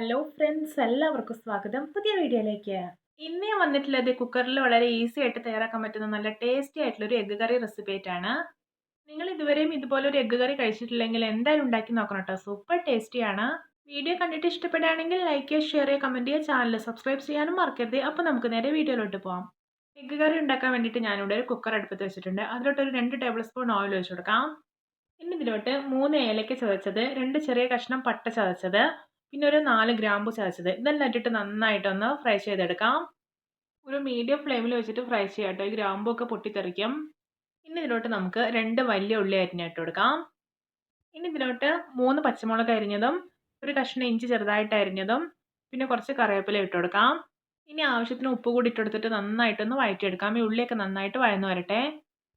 Hello friends എല്ലാവർക്കും സ്വാഗതം. പുതിയ വീഡിയോയിലേക്ക്. ഇന്ന് വന്നിട്ടുള്ളത് കുക്കറിൽ വളരെ ഈസി ആയിട്ട് തയ്യാറാക്കാൻ പറ്റുന്ന നല്ല ടേസ്റ്റി ആയിട്ടുള്ള ഒരു എഗ്ഗ് കറി റെസിപ്പി ആയിട്ടാണ്. നിങ്ങൾ ഇതുവരെയും ഇതുപോലെ ഒരു എഗ്ഗ് കറി കഴിച്ചിട്ടില്ലെങ്കിൽ എന്തായാലും ഉണ്ടാക്കി നോക്കണം കേട്ടോ സൂപ്പർ ടേസ്റ്റിയാണ് വീഡിയോ കണ്ടിട്ട് ഇഷ്ടപ്പെടുകയാണെങ്കിൽ ലൈക്ക് ചെയ്യുക ഷെയർ ചെയ്യുക കമന്റ് ചെയ്യുക ചാനൽ സബ്സ്ക്രൈബ് ചെയ്യാനും മറക്കരുത്. അപ്പോൾ നമുക്ക് നേരെ വീഡിയോയിലോട്ട് പോകാം എഗ്ഗ് കറി ഉണ്ടാക്കാൻ വേണ്ടിയിട്ട് ഞാനിവിടെ ഒരു കുക്കർ അടുപ്പത്ത് വെച്ചിട്ടുണ്ട്. അതിലോട്ട് ഒരു രണ്ട് ടേബിൾ സ്പൂൺ ഓയിൽ ഒഴിച്ചു കൊടുക്കാം. ഇനി ഇതിലോട്ട് മൂന്ന് ഏലക്ക ചതച്ചത് രണ്ട് ചെറിയ കഷ്ണം പട്ട ചതച്ചത്. പിന്നെ ഒരു നാല് ഗ്രാമ്പു ചതച്ചത് ഇതെല്ലാം ഇട്ടിട്ട് നന്നായിട്ടൊന്ന് ഫ്രൈ ചെയ്തെടുക്കാം. ഒരു മീഡിയം ഫ്ലെയിമിൽ വെച്ചിട്ട് ഫ്രൈ ചെയ്യാം കേട്ടോ. ഈ ഗ്രാമ്പൊക്കെ പൊട്ടിത്തെറിക്കും. ഇനി ഇതിലോട്ട് നമുക്ക് രണ്ട് വലിയ ഉള്ളി അരിഞ്ഞിട്ട് കൊടുക്കാം. ഇനി ഇതിലോട്ട് മൂന്ന് പച്ചമുളക് അരിഞ്ഞതും ഒരു കഷ്ണം ഇഞ്ചി ചെറുതായിട്ട് അരിഞ്ഞതും പിന്നെ കുറച്ച് കറിവേപ്പില ഇട്ട് കൊടുക്കാം. ഇനി ആവശ്യത്തിന് ഉപ്പ് കൂടി ഇട്ടെടുത്തിട്ട് നന്നായിട്ടൊന്ന് വഴറ്റിയെടുക്കാം. ഈ ഉള്ളിയൊക്കെ നന്നായിട്ട് വഴന്നു വരട്ടെ.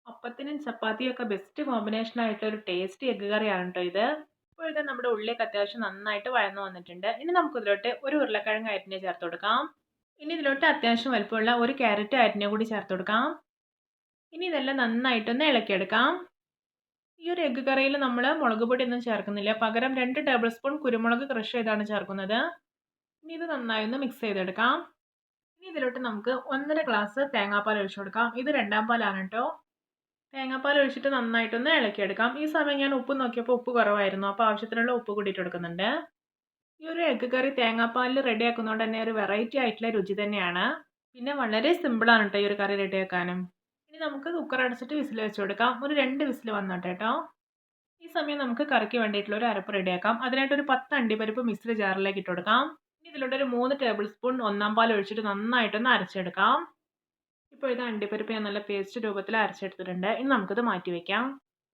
അപ്പത്തിനും ചപ്പാത്തിയൊക്കെ ബെസ്റ്റ് കോമ്പിനേഷൻ ആയിട്ട് ഒരു ടേസ്റ്റി എഗ്ഗ് കറിയാണ് കേട്ടോ ഇത്. ഇപ്പോഴത്തെ നമ്മുടെ ഉള്ളിയൊക്കെ അത്യാവശ്യം നന്നായിട്ട് വഴന്നു വന്നിട്ടുണ്ട്. ഇനി നമുക്ക് ഇതിലോട്ട് ഒരു ഉരുളക്കിഴങ്ങ് അരിഞ്ഞ് ചേർത്ത് കൊടുക്കാം. ഇനി ഇതിലോട്ട് അത്യാവശ്യം വലുപ്പമുള്ള ഒരു ക്യാരറ്റ് അരിഞ്ഞ കൂടി ചേർത്ത് കൊടുക്കാം. ഇനി ഇതെല്ലാം നന്നായിട്ടൊന്ന് ഇളക്കിയെടുക്കാം. ഈ ഒരു എഗ്ഗ് കറിയിൽ നമ്മൾ മുളക് പൊടി ഒന്നും ചേർക്കുന്നില്ല. പകരം രണ്ട് ടേബിൾ സ്പൂൺ കുരുമുളക് ക്രഷ് ചെയ്താണ് ചേർക്കുന്നത്. ഇനി ഇത് നന്നായി ഒന്ന് മിക്സ് ചെയ്തെടുക്കാം. ഇനി ഇതിലോട്ട് നമുക്ക് ഒന്നര ഗ്ലാസ് തേങ്ങാപ്പാൽ ഒഴിച്ചു കൊടുക്കാം. ഇത് രണ്ടാം പാലാണ് കേട്ടോ. തേങ്ങാപ്പാൽ ഒഴിച്ചിട്ട് നന്നായിട്ടൊന്ന് ഇളക്കിയെടുക്കാം. ഈ സമയം ഞാൻ ഉപ്പ് നോക്കിയപ്പോൾ ഉപ്പ് കുറവായിരുന്നു. അപ്പോൾ ആവശ്യത്തിനുള്ള ഉപ്പ് കൂടിയിട്ട് കൊടുക്കുന്നുണ്ട്. ഈ ഒരു എഗ്ഗ് കറി തേങ്ങാപ്പാലിൽ റെഡി ആക്കുന്നതുകൊണ്ട് തന്നെ ഒരു വെറൈറ്റി ആയിട്ടുള്ള രുചി തന്നെയാണ്. പിന്നെ വളരെ സിമ്പിളാണ് കേട്ടോ ഈ ഒരു കറി റെഡി ആക്കാനും. ഇനി നമുക്ക് കുക്കർ അടച്ചിട്ട് വിസിൽ വെച്ച് കൊടുക്കാം. ഒരു രണ്ട് വിസിൽ വന്നോട്ടെ കേട്ടോ ഈ സമയം നമുക്ക് കറിക്ക് വേണ്ടിയിട്ടുള്ള ഒരു അരപ്പ് റെഡിയാക്കാം അതിനായിട്ട് ഒരു പത്ത് അണ്ടിപ്പരിപ്പ് മിക്സിഡ് ജാറിലേക്ക് ഇട്ട് കൊടുക്കാം. ഇനി ഇതിലോട്ട് ഒരു മൂന്ന് ടേബിൾ സ്പൂൺ ഒന്നാം പാൽ ഒഴിച്ചിട്ട് നന്നായിട്ടൊന്ന് അരച്ചെടുക്കാം. ഇപ്പോൾ ഇത് അണ്ടിപ്പരിപ്പ് ഞാൻ നല്ല പേസ്റ്റ് രൂപത്തിൽ അരച്ചെടുത്തിട്ടുണ്ട്. ഇനി നമുക്കിത് മാറ്റി വയ്ക്കാം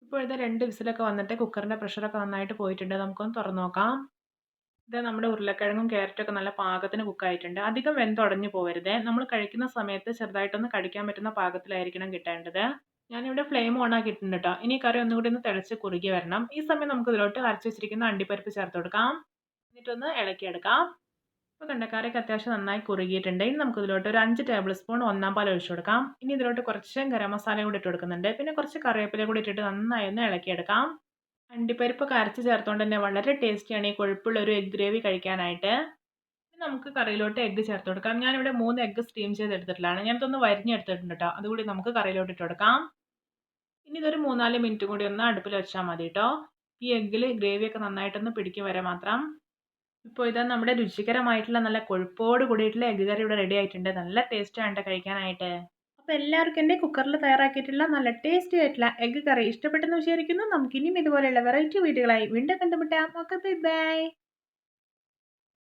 ഇപ്പോൾ ഇത് രണ്ട് വിസിലൊക്കെ വന്നിട്ട് കുക്കറിന്റെ പ്രഷറൊക്കെ നന്നായിട്ട് പോയിട്ടുണ്ട്. നമുക്കൊന്ന് തുറന്നു നോക്കാം. ഇത് നമ്മുടെ ഉരുളക്കിഴങ്ങും ക്യാരറ്റൊക്കെ നല്ല പാകത്തിന് കുക്കായിട്ടുണ്ട് അധികം വെന്തുടഞ്ഞു പോകരുത് നമ്മൾ കഴിക്കുന്ന സമയത്ത് ചെറുതായിട്ടൊന്ന് കടിക്കാൻ പറ്റുന്ന പാകത്തിലായിരിക്കണം കിട്ടേണ്ടത്. ഞാനിവിടെ ഫ്ലെയിം ഓൺ ആക്കിയിട്ടുണ്ട് കേട്ടോ ഇനി കറി ഒന്നുകൂടി ഒന്ന് തിളച്ച് കുറുകി വരണം. ഈ സമയം നമുക്ക് ഇതിലോട്ട് അരച്ച് വെച്ചിരിക്കുന്ന അണ്ടിപ്പരിപ്പ് ചേർത്ത് കൊടുക്കാം. എന്നിട്ടൊന്ന് ഇളക്കിയെടുക്കാം. ഇപ്പോൾ കണ്ടക്കാരൊക്കെ അത്യാവശ്യം നന്നായി കുറുകിയിട്ടുണ്ട്. ഇനി നമുക്ക് ഇതിലോട്ട് ഒരു അഞ്ച് ടേബിൾ സ്പൂൺ ഒന്നാം പാൽ ഒഴിച്ചു കൊടുക്കാം ഇനി ഇതിലോട്ട് കുറച്ച് ഗരം മസാല കൂടി ഇട്ട് കൊടുക്കുന്നുണ്ട്. പിന്നെ കുറച്ച് കറിവേപ്പില കൂടി ഇട്ടിട്ട് നന്നായി ഒന്ന് ഇളക്കിയെടുക്കാം. അണ്ടിപ്പരിപ്പ് കരച്ച് ചേർത്തുകൊണ്ട് തന്നെ വളരെ ടേസ്റ്റിയാണ് ഈ കൊഴുപ്പുള്ള ഒരു എഗ് ഗ്രേവി കഴിക്കാനായിട്ട്. നമുക്ക് കറിയിലോട്ട് എഗ്ഗ് ചേർത്ത് കൊടുക്കാം. ഞാനിവിടെ മൂന്ന് എഗ്ഗ് സ്റ്റീം ചെയ്തെടുത്തിട്ടുള്ളതാണ്. ഞാനിതൊന്ന് വരിഞ്ഞെടുത്തിട്ടുണ്ട് കേട്ടോ അതുകൂടി നമുക്ക് കറിയിലോട്ട് ഇട്ട് കൊടുക്കാം. ഇനി ഇതൊരു മൂന്നാൽ മിനിറ്റ് കൂടി ഒന്ന് അടുപ്പിൽ വെച്ചാൽ മതി കേട്ടോ ഈ എഗ്ഗിൽ ഗ്രേവിയൊക്കെ നന്നായിട്ടൊന്ന് പിടിക്കും വരെ മാത്രം. ഇപ്പോൾ ഇതാ നമ്മുടെ രുചികരമായിട്ടുള്ള നല്ല കൊഴുപ്പോട് കൂടിയിട്ടുള്ള എഗ്ഗ് കറി ഇവിടെ റെഡി ആയിട്ടുണ്ട്. നല്ല ടേസ്റ്റ് ആണ് കഴിക്കാനായിട്ട്. അപ്പോൾ എല്ലാവർക്കും എന്റെ കുക്കറിൽ തയ്യാറാക്കിയിട്ടുള്ള നല്ല ടേസ്റ്റി ആയിട്ടുള്ള എഗ്ഗ് കറി ഇഷ്ടപ്പെട്ടെന്ന് വിചാരിക്കുന്നു. നമുക്കിനിയും ഇതുപോലെയുള്ള വെറൈറ്റി വീഡിയോകളായി വീണ്ടും കണ്ടുമുട്ടാം. Okay bye bye